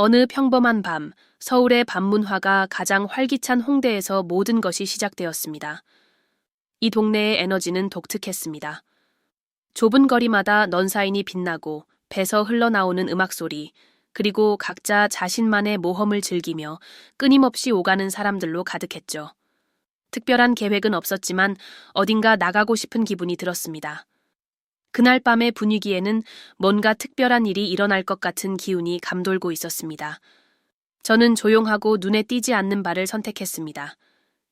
어느 평범한 밤, 서울의 밤문화가 가장 활기찬 홍대에서 모든 것이 시작되었습니다. 이 동네의 에너지는 독특했습니다. 좁은 거리마다 넌사인이 빛나고 배서 흘러나오는 음악 소리, 그리고 각자 자신만의 모험을 즐기며 끊임없이 오가는 사람들로 가득했죠. 특별한 계획은 없었지만 어딘가 나가고 싶은 기분이 들었습니다. 그날 밤의 분위기에는 뭔가 특별한 일이 일어날 것 같은 기운이 감돌고 있었습니다. 저는 조용하고 눈에 띄지 않는 바를 선택했습니다.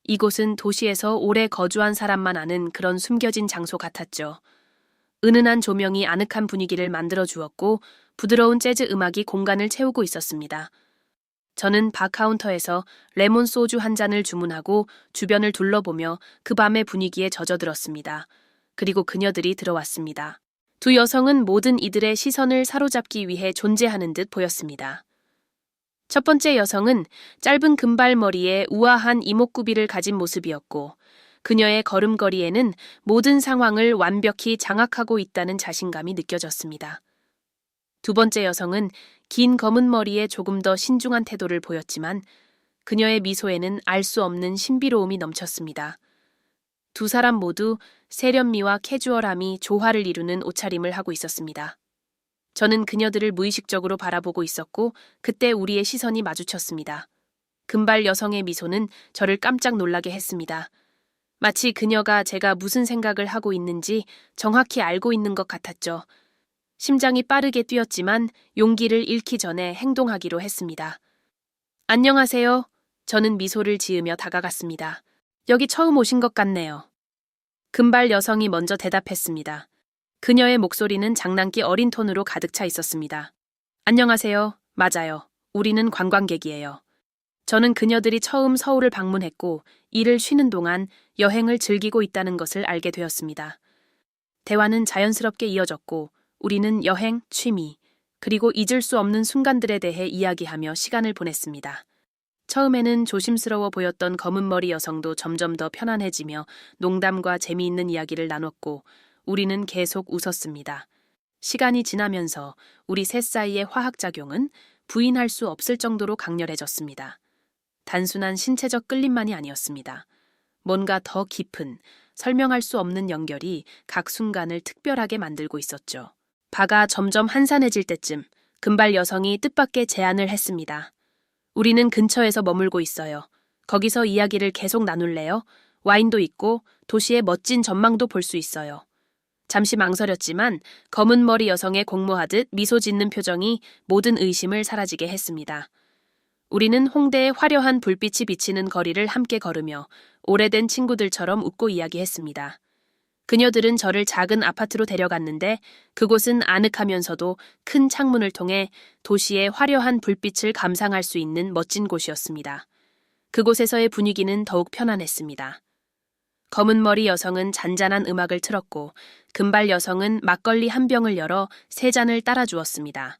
이곳은 도시에서 오래 거주한 사람만 아는 그런 숨겨진 장소 같았죠. 은은한 조명이 아늑한 분위기를 만들어 주었고 부드러운 재즈 음악이 공간을 채우고 있었습니다. 저는 바 카운터에서 레몬 소주 한 잔을 주문하고 주변을 둘러보며 그 밤의 분위기에 젖어들었습니다. 그리고 그녀들이 들어왔습니다. 두 여성은 모든 이들의 시선을 사로잡기 위해 존재하는 듯 보였습니다. 첫 번째 여성은 짧은 금발머리에 우아한 이목구비를 가진 모습이었고, 그녀의 걸음걸이에는 모든 상황을 완벽히 장악하고 있다는 자신감이 느껴졌습니다. 두 번째 여성은 긴 검은 머리에 조금 더 신중한 태도를 보였지만, 그녀의 미소에는 알 수 없는 신비로움이 넘쳤습니다. 두 사람 모두 세련미와 캐주얼함이 조화를 이루는 옷차림을 하고 있었습니다. 저는 그녀들을 무의식적으로 바라보고 있었고 그때 우리의 시선이 마주쳤습니다. 금발 여성의 미소는 저를 깜짝 놀라게 했습니다. 마치 그녀가 제가 무슨 생각을 하고 있는지 정확히 알고 있는 것 같았죠. 심장이 빠르게 뛰었지만 용기를 잃기 전에 행동하기로 했습니다. 안녕하세요. 저는 미소를 지으며 다가갔습니다. 여기 처음 오신 것 같네요. 금발 여성이 먼저 대답했습니다. 그녀의 목소리는 장난기 어린 톤으로 가득 차 있었습니다. 안녕하세요. 맞아요. 우리는 관광객이에요. 저는 그녀들이 처음 서울을 방문했고 일을 쉬는 동안 여행을 즐기고 있다는 것을 알게 되었습니다. 대화는 자연스럽게 이어졌고 우리는 여행, 취미, 그리고 잊을 수 없는 순간들에 대해 이야기하며 시간을 보냈습니다. 처음에는 조심스러워 보였던 검은 머리 여성도 점점 더 편안해지며 농담과 재미있는 이야기를 나눴고 우리는 계속 웃었습니다. 시간이 지나면서 우리 셋 사이의 화학작용은 부인할 수 없을 정도로 강렬해졌습니다. 단순한 신체적 끌림만이 아니었습니다. 뭔가 더 깊은, 설명할 수 없는 연결이 각 순간을 특별하게 만들고 있었죠. 바가 점점 한산해질 때쯤 금발 여성이 뜻밖의 제안을 했습니다. 우리는 근처에서 머물고 있어요. 거기서 이야기를 계속 나눌래요? 와인도 있고 도시의 멋진 전망도 볼 수 있어요. 잠시 망설였지만 검은 머리 여성의 공모하듯 미소 짓는 표정이 모든 의심을 사라지게 했습니다. 우리는 홍대의 화려한 불빛이 비치는 거리를 함께 걸으며 오래된 친구들처럼 웃고 이야기했습니다. 그녀들은 저를 작은 아파트로 데려갔는데 그곳은 아늑하면서도 큰 창문을 통해 도시의 화려한 불빛을 감상할 수 있는 멋진 곳이었습니다. 그곳에서의 분위기는 더욱 편안했습니다. 검은 머리 여성은 잔잔한 음악을 틀었고 금발 여성은 막걸리 한 병을 열어 세 잔을 따라 주었습니다.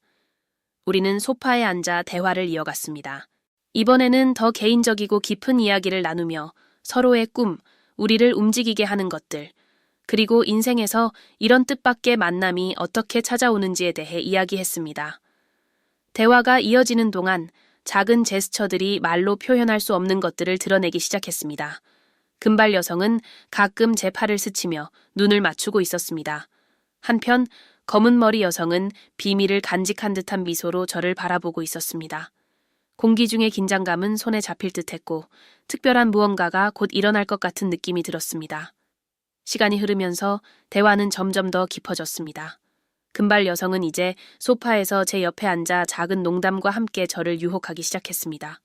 우리는 소파에 앉아 대화를 이어갔습니다. 이번에는 더 개인적이고 깊은 이야기를 나누며 서로의 꿈, 우리를 움직이게 하는 것들, 그리고 인생에서 이런 뜻밖의 만남이 어떻게 찾아오는지에 대해 이야기했습니다. 대화가 이어지는 동안 작은 제스처들이 말로 표현할 수 없는 것들을 드러내기 시작했습니다. 금발 여성은 가끔 제 팔을 스치며 눈을 맞추고 있었습니다. 한편 검은 머리 여성은 비밀을 간직한 듯한 미소로 저를 바라보고 있었습니다. 공기 중의 긴장감은 손에 잡힐 듯 했고 특별한 무언가가 곧 일어날 것 같은 느낌이 들었습니다. 시간이 흐르면서 대화는 점점 더 깊어졌습니다. 금발 여성은 이제 소파에서 제 옆에 앉아 작은 농담과 함께 저를 유혹하기 시작했습니다.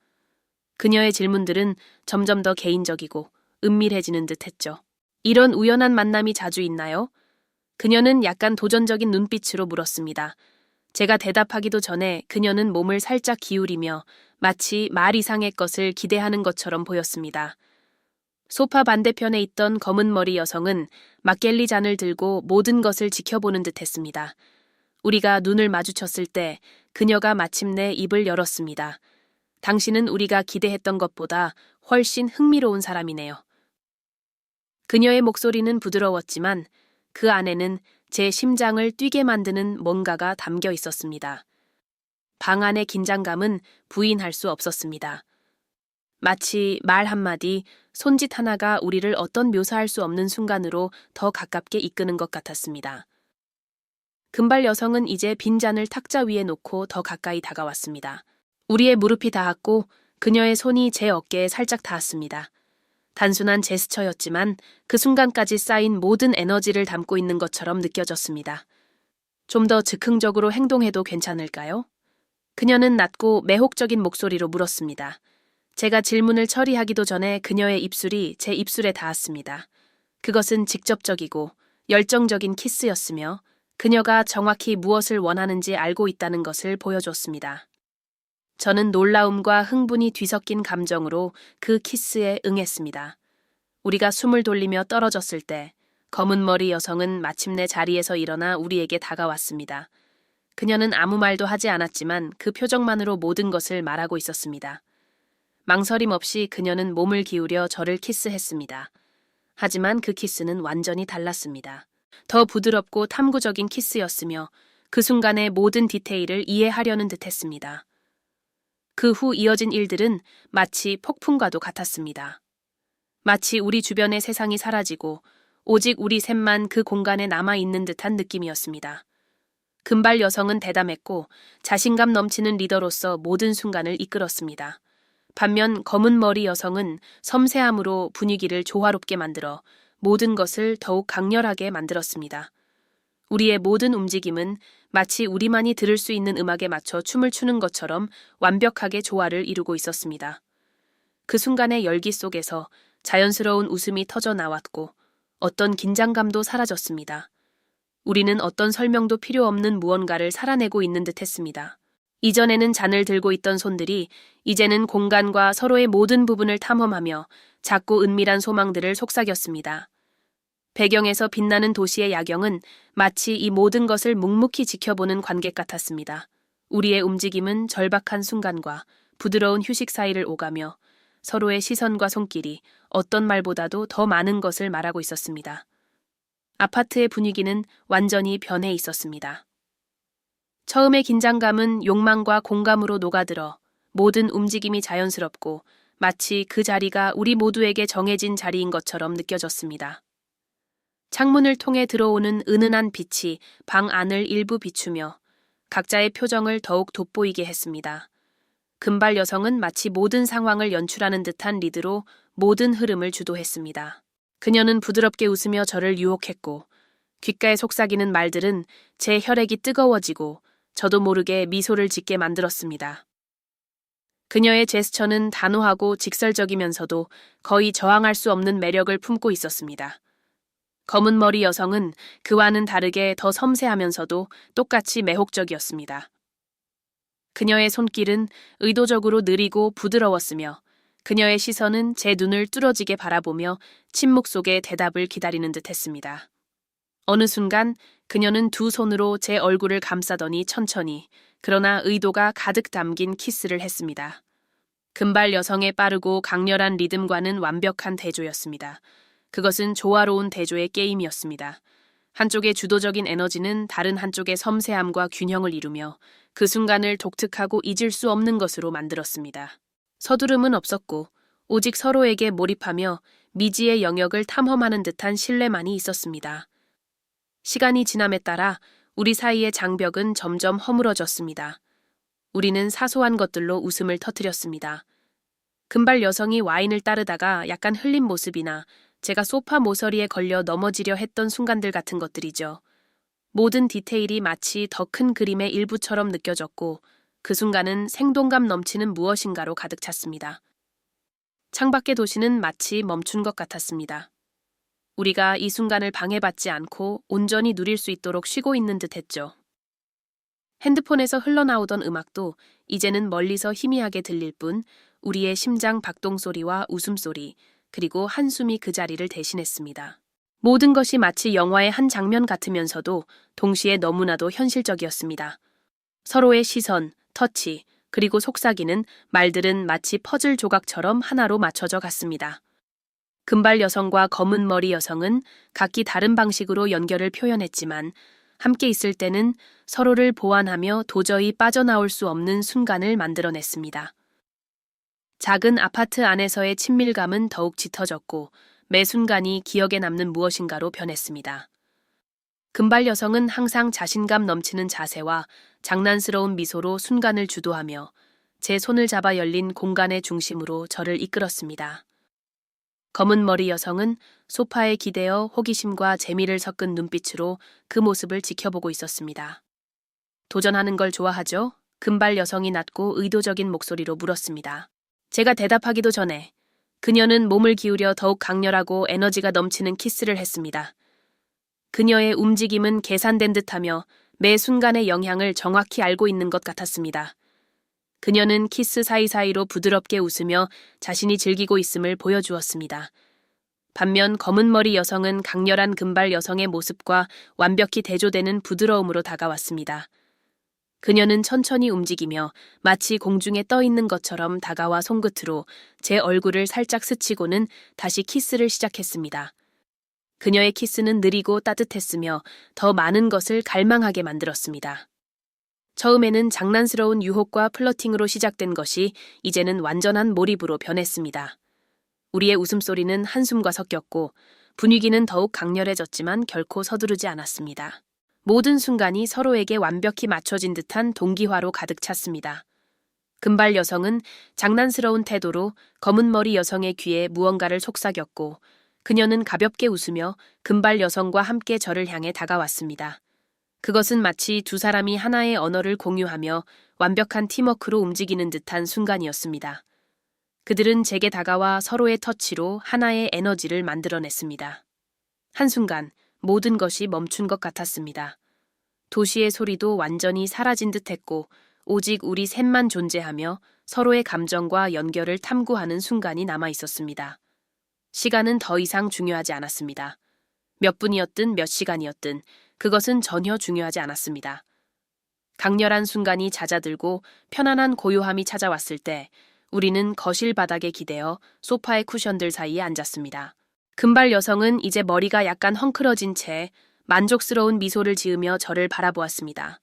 그녀의 질문들은 점점 더 개인적이고 은밀해지는 듯 했죠. 이런 우연한 만남이 자주 있나요? 그녀는 약간 도전적인 눈빛으로 물었습니다. 제가 대답하기도 전에 그녀는 몸을 살짝 기울이며 마치 말 이상의 것을 기대하는 것처럼 보였습니다. 소파 반대편에 있던 검은 머리 여성은 막겔리 잔을 들고 모든 것을 지켜보는 듯 했습니다. 우리가 눈을 마주쳤을 때 그녀가 마침내 입을 열었습니다. 당신은 우리가 기대했던 것보다 훨씬 흥미로운 사람이네요. 그녀의 목소리는 부드러웠지만 그 안에는 제 심장을 뛰게 만드는 뭔가가 담겨 있었습니다. 방 안의 긴장감은 부인할 수 없었습니다. 마치 말 한마디, 손짓 하나가 우리를 어떤 묘사할 수 없는 순간으로 더 가깝게 이끄는 것 같았습니다. 금발 여성은 이제 빈 잔을 탁자 위에 놓고 더 가까이 다가왔습니다. 우리의 무릎이 닿았고 그녀의 손이 제 어깨에 살짝 닿았습니다. 단순한 제스처였지만 그 순간까지 쌓인 모든 에너지를 담고 있는 것처럼 느껴졌습니다. 좀 더 즉흥적으로 행동해도 괜찮을까요? 그녀는 낮고 매혹적인 목소리로 물었습니다. 제가 질문을 처리하기도 전에 그녀의 입술이 제 입술에 닿았습니다. 그것은 직접적이고 열정적인 키스였으며 그녀가 정확히 무엇을 원하는지 알고 있다는 것을 보여줬습니다. 저는 놀라움과 흥분이 뒤섞인 감정으로 그 키스에 응했습니다. 우리가 숨을 돌리며 떨어졌을 때 검은 머리 여성은 마침내 자리에서 일어나 우리에게 다가왔습니다. 그녀는 아무 말도 하지 않았지만 그 표정만으로 모든 것을 말하고 있었습니다. 망설임 없이 그녀는 몸을 기울여 저를 키스했습니다. 하지만 그 키스는 완전히 달랐습니다. 더 부드럽고 탐구적인 키스였으며 그 순간의 모든 디테일을 이해하려는 듯 했습니다. 그 후 이어진 일들은 마치 폭풍과도 같았습니다. 마치 우리 주변의 세상이 사라지고 오직 우리 셋만 그 공간에 남아 있는 듯한 느낌이었습니다. 금발 여성은 대담했고 자신감 넘치는 리더로서 모든 순간을 이끌었습니다. 반면 검은 머리 여성은 섬세함으로 분위기를 조화롭게 만들어 모든 것을 더욱 강렬하게 만들었습니다. 우리의 모든 움직임은 마치 우리만이 들을 수 있는 음악에 맞춰 춤을 추는 것처럼 완벽하게 조화를 이루고 있었습니다. 그 순간의 열기 속에서 자연스러운 웃음이 터져 나왔고 어떤 긴장감도 사라졌습니다. 우리는 어떤 설명도 필요 없는 무언가를 살아내고 있는 듯 했습니다. 이전에는 잔을 들고 있던 손들이 이제는 공간과 서로의 모든 부분을 탐험하며 작고 은밀한 소망들을 속삭였습니다. 배경에서 빛나는 도시의 야경은 마치 이 모든 것을 묵묵히 지켜보는 관객 같았습니다. 우리의 움직임은 절박한 순간과 부드러운 휴식 사이를 오가며 서로의 시선과 손길이 어떤 말보다도 더 많은 것을 말하고 있었습니다. 아파트의 분위기는 완전히 변해 있었습니다. 처음의 긴장감은 욕망과 공감으로 녹아들어 모든 움직임이 자연스럽고 마치 그 자리가 우리 모두에게 정해진 자리인 것처럼 느껴졌습니다. 창문을 통해 들어오는 은은한 빛이 방 안을 일부 비추며 각자의 표정을 더욱 돋보이게 했습니다. 금발 여성은 마치 모든 상황을 연출하는 듯한 리드로 모든 흐름을 주도했습니다. 그녀는 부드럽게 웃으며 저를 유혹했고 귓가에 속삭이는 말들은 제 혈액이 뜨거워지고 저도 모르게 미소를 짓게 만들었습니다. 그녀의 제스처는 단호하고 직설적이면서도 거의 저항할 수 없는 매력을 품고 있었습니다. 검은 머리 여성은 그와는 다르게 더 섬세하면서도 똑같이 매혹적이었습니다. 그녀의 손길은 의도적으로 느리고 부드러웠으며 그녀의 시선은 제 눈을 뚫어지게 바라보며 침묵 속에 대답을 기다리는 듯 했습니다. 어느 순간 그녀는 두 손으로 제 얼굴을 감싸더니 천천히, 그러나 의도가 가득 담긴 키스를 했습니다. 금발 여성의 빠르고 강렬한 리듬과는 완벽한 대조였습니다. 그것은 조화로운 대조의 게임이었습니다. 한쪽의 주도적인 에너지는 다른 한쪽의 섬세함과 균형을 이루며 그 순간을 독특하고 잊을 수 없는 것으로 만들었습니다. 서두름은 없었고 오직 서로에게 몰입하며 미지의 영역을 탐험하는 듯한 신뢰만이 있었습니다. 시간이 지남에 따라 우리 사이의 장벽은 점점 허물어졌습니다. 우리는 사소한 것들로 웃음을 터뜨렸습니다. 금발 여성이 와인을 따르다가 약간 흘린 모습이나 제가 소파 모서리에 걸려 넘어지려 했던 순간들 같은 것들이죠. 모든 디테일이 마치 더 큰 그림의 일부처럼 느껴졌고 그 순간은 생동감 넘치는 무엇인가로 가득 찼습니다. 창밖의 도시는 마치 멈춘 것 같았습니다. 우리가 이 순간을 방해받지 않고 온전히 누릴 수 있도록 쉬고 있는 듯 했죠. 핸드폰에서 흘러나오던 음악도 이제는 멀리서 희미하게 들릴 뿐 우리의 심장 박동 소리와 웃음소리, 그리고 한숨이 그 자리를 대신했습니다. 모든 것이 마치 영화의 한 장면 같으면서도 동시에 너무나도 현실적이었습니다. 서로의 시선, 터치, 그리고 속삭이는 말들은 마치 퍼즐 조각처럼 하나로 맞춰져 갔습니다. 금발 여성과 검은 머리 여성은 각기 다른 방식으로 연결을 표현했지만 함께 있을 때는 서로를 보완하며 도저히 빠져나올 수 없는 순간을 만들어냈습니다. 작은 아파트 안에서의 친밀감은 더욱 짙어졌고 매 순간이 기억에 남는 무엇인가로 변했습니다. 금발 여성은 항상 자신감 넘치는 자세와 장난스러운 미소로 순간을 주도하며 제 손을 잡아 열린 공간의 중심으로 저를 이끌었습니다. 검은 머리 여성은 소파에 기대어 호기심과 재미를 섞은 눈빛으로 그 모습을 지켜보고 있었습니다. 도전하는 걸 좋아하죠? 금발 여성이 낮고 의도적인 목소리로 물었습니다. 제가 대답하기도 전에 그녀는 몸을 기울여 더욱 강렬하고 에너지가 넘치는 키스를 했습니다. 그녀의 움직임은 계산된 듯하며 매 순간의 영향을 정확히 알고 있는 것 같았습니다. 그녀는 키스 사이사이로 부드럽게 웃으며 자신이 즐기고 있음을 보여주었습니다. 반면 검은 머리 여성은 강렬한 금발 여성의 모습과 완벽히 대조되는 부드러움으로 다가왔습니다. 그녀는 천천히 움직이며 마치 공중에 떠 있는 것처럼 다가와 손끝으로 제 얼굴을 살짝 스치고는 다시 키스를 시작했습니다. 그녀의 키스는 느리고 따뜻했으며 더 많은 것을 갈망하게 만들었습니다. 처음에는 장난스러운 유혹과 플러팅으로 시작된 것이 이제는 완전한 몰입으로 변했습니다. 우리의 웃음소리는 한숨과 섞였고 분위기는 더욱 강렬해졌지만 결코 서두르지 않았습니다. 모든 순간이 서로에게 완벽히 맞춰진 듯한 동기화로 가득 찼습니다. 금발 여성은 장난스러운 태도로 검은 머리 여성의 귀에 무언가를 속삭였고 그녀는 가볍게 웃으며 금발 여성과 함께 저를 향해 다가왔습니다. 그것은 마치 두 사람이 하나의 언어를 공유하며 완벽한 팀워크로 움직이는 듯한 순간이었습니다. 그들은 제게 다가와 서로의 터치로 하나의 에너지를 만들어냈습니다. 한순간 모든 것이 멈춘 것 같았습니다. 도시의 소리도 완전히 사라진 듯 했고, 오직 우리 셋만 존재하며 서로의 감정과 연결을 탐구하는 순간이 남아 있었습니다. 시간은 더 이상 중요하지 않았습니다. 몇 분이었든 몇 시간이었든 그것은 전혀 중요하지 않았습니다. 강렬한 순간이 잦아들고 편안한 고요함이 찾아왔을 때 우리는 거실 바닥에 기대어 소파의 쿠션들 사이에 앉았습니다. 금발 여성은 이제 머리가 약간 헝클어진 채 만족스러운 미소를 지으며 저를 바라보았습니다.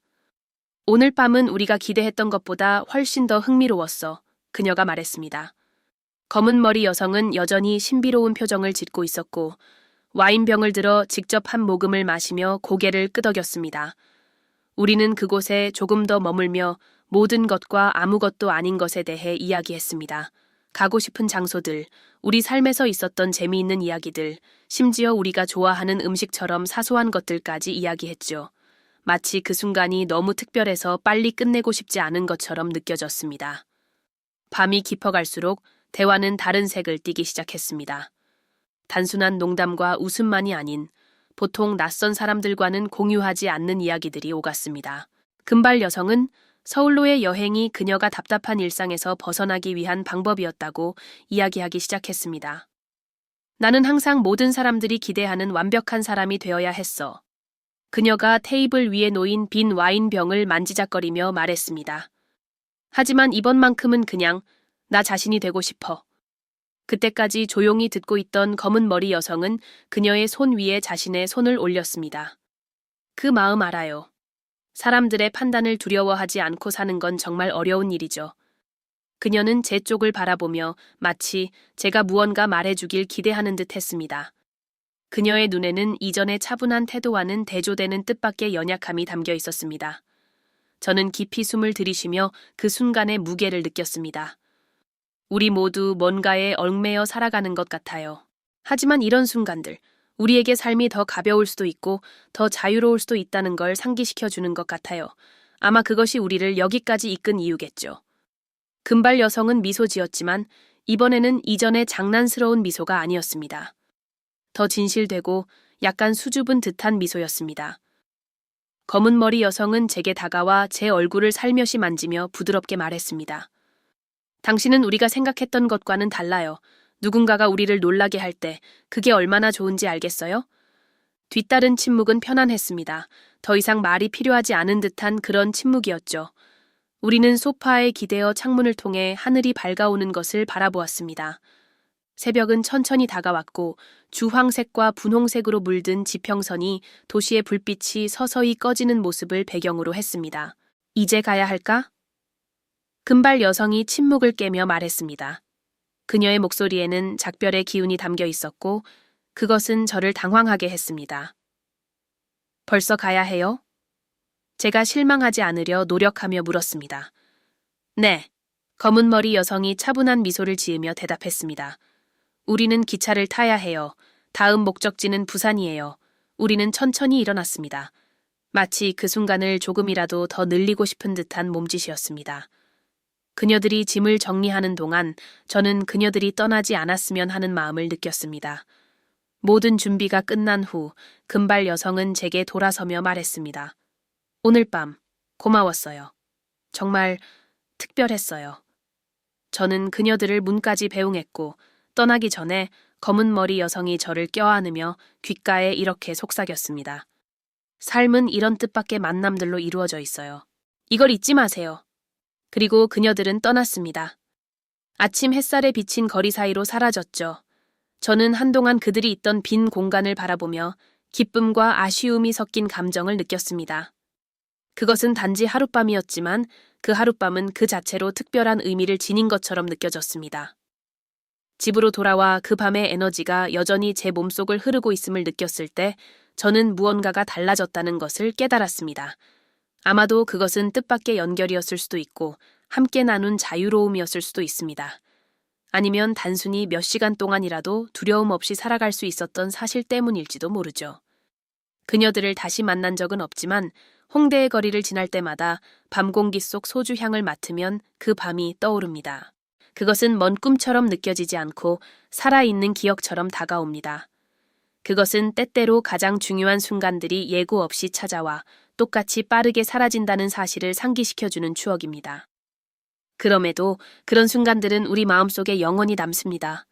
오늘 밤은 우리가 기대했던 것보다 훨씬 더 흥미로웠어. 그녀가 말했습니다. 검은 머리 여성은 여전히 신비로운 표정을 짓고 있었고 와인병을 들어 직접 한 모금을 마시며 고개를 끄덕였습니다. 우리는 그곳에 조금 더 머물며 모든 것과 아무것도 아닌 것에 대해 이야기했습니다. 가고 싶은 장소들, 우리 삶에서 있었던 재미있는 이야기들, 심지어 우리가 좋아하는 음식처럼 사소한 것들까지 이야기했죠. 마치 그 순간이 너무 특별해서 빨리 끝내고 싶지 않은 것처럼 느껴졌습니다. 밤이 깊어갈수록 대화는 다른 색을 띠기 시작했습니다. 단순한 농담과 웃음만이 아닌 보통 낯선 사람들과는 공유하지 않는 이야기들이 오갔습니다. 금발 여성은 서울로의 여행이 그녀가 답답한 일상에서 벗어나기 위한 방법이었다고 이야기하기 시작했습니다. 나는 항상 모든 사람들이 기대하는 완벽한 사람이 되어야 했어. 그녀가 테이블 위에 놓인 빈 와인병을 만지작거리며 말했습니다. 하지만 이번만큼은 그냥 나 자신이 되고 싶어. 그때까지 조용히 듣고 있던 검은 머리 여성은 그녀의 손 위에 자신의 손을 올렸습니다. 그 마음 알아요. 사람들의 판단을 두려워하지 않고 사는 건 정말 어려운 일이죠. 그녀는 제 쪽을 바라보며 마치 제가 무언가 말해주길 기대하는 듯 했습니다. 그녀의 눈에는 이전의 차분한 태도와는 대조되는 뜻밖의 연약함이 담겨 있었습니다. 저는 깊이 숨을 들이쉬며 그 순간의 무게를 느꼈습니다. 우리 모두 뭔가에 얽매여 살아가는 것 같아요. 하지만 이런 순간들, 우리에게 삶이 더 가벼울 수도 있고 더 자유로울 수도 있다는 걸 상기시켜 주는 것 같아요. 아마 그것이 우리를 여기까지 이끈 이유겠죠. 금발 여성은 미소 지었지만 이번에는 이전의 장난스러운 미소가 아니었습니다. 더 진실되고 약간 수줍은 듯한 미소였습니다. 검은 머리 여성은 제게 다가와 제 얼굴을 살며시 만지며 부드럽게 말했습니다. 당신은 우리가 생각했던 것과는 달라요. 누군가가 우리를 놀라게 할 때 그게 얼마나 좋은지 알겠어요? 뒤따른 침묵은 편안했습니다. 더 이상 말이 필요하지 않은 듯한 그런 침묵이었죠. 우리는 소파에 기대어 창문을 통해 하늘이 밝아오는 것을 바라보았습니다. 새벽은 천천히 다가왔고 주황색과 분홍색으로 물든 지평선이 도시의 불빛이 서서히 꺼지는 모습을 배경으로 했습니다. 이제 가야 할까? 금발 여성이 침묵을 깨며 말했습니다. 그녀의 목소리에는 작별의 기운이 담겨 있었고 그것은 저를 당황하게 했습니다. 벌써 가야 해요? 제가 실망하지 않으려 노력하며 물었습니다. 네. 검은 머리 여성이 차분한 미소를 지으며 대답했습니다. 우리는 기차를 타야 해요. 다음 목적지는 부산이에요. 우리는 천천히 일어났습니다. 마치 그 순간을 조금이라도 더 늘리고 싶은 듯한 몸짓이었습니다. 그녀들이 짐을 정리하는 동안 저는 그녀들이 떠나지 않았으면 하는 마음을 느꼈습니다. 모든 준비가 끝난 후 금발 여성은 제게 돌아서며 말했습니다. 오늘 밤 고마웠어요. 정말 특별했어요. 저는 그녀들을 문까지 배웅했고 떠나기 전에 검은 머리 여성이 저를 껴안으며 귓가에 이렇게 속삭였습니다. 삶은 이런 뜻밖의 만남들로 이루어져 있어요. 이걸 잊지 마세요. 그리고 그녀들은 떠났습니다. 아침 햇살에 비친 거리 사이로 사라졌죠. 저는 한동안 그들이 있던 빈 공간을 바라보며 기쁨과 아쉬움이 섞인 감정을 느꼈습니다. 그것은 단지 하룻밤이었지만 그 하룻밤은 그 자체로 특별한 의미를 지닌 것처럼 느껴졌습니다. 집으로 돌아와 그 밤의 에너지가 여전히 제 몸속을 흐르고 있음을 느꼈을 때 저는 무언가가 달라졌다는 것을 깨달았습니다. 아마도 그것은 뜻밖의 연결이었을 수도 있고 함께 나눈 자유로움이었을 수도 있습니다. 아니면 단순히 몇 시간 동안이라도 두려움 없이 살아갈 수 있었던 사실 때문일지도 모르죠. 그녀들을 다시 만난 적은 없지만 홍대의 거리를 지날 때마다 밤 공기 속 소주 향을 맡으면 그 밤이 떠오릅니다. 그것은 먼 꿈처럼 느껴지지 않고 살아있는 기억처럼 다가옵니다. 그것은 때때로 가장 중요한 순간들이 예고 없이 찾아와 똑같이 빠르게 사라진다는 사실을 상기시켜주는 추억입니다. 그럼에도 그런 순간들은 우리 마음속에 영원히 남습니다.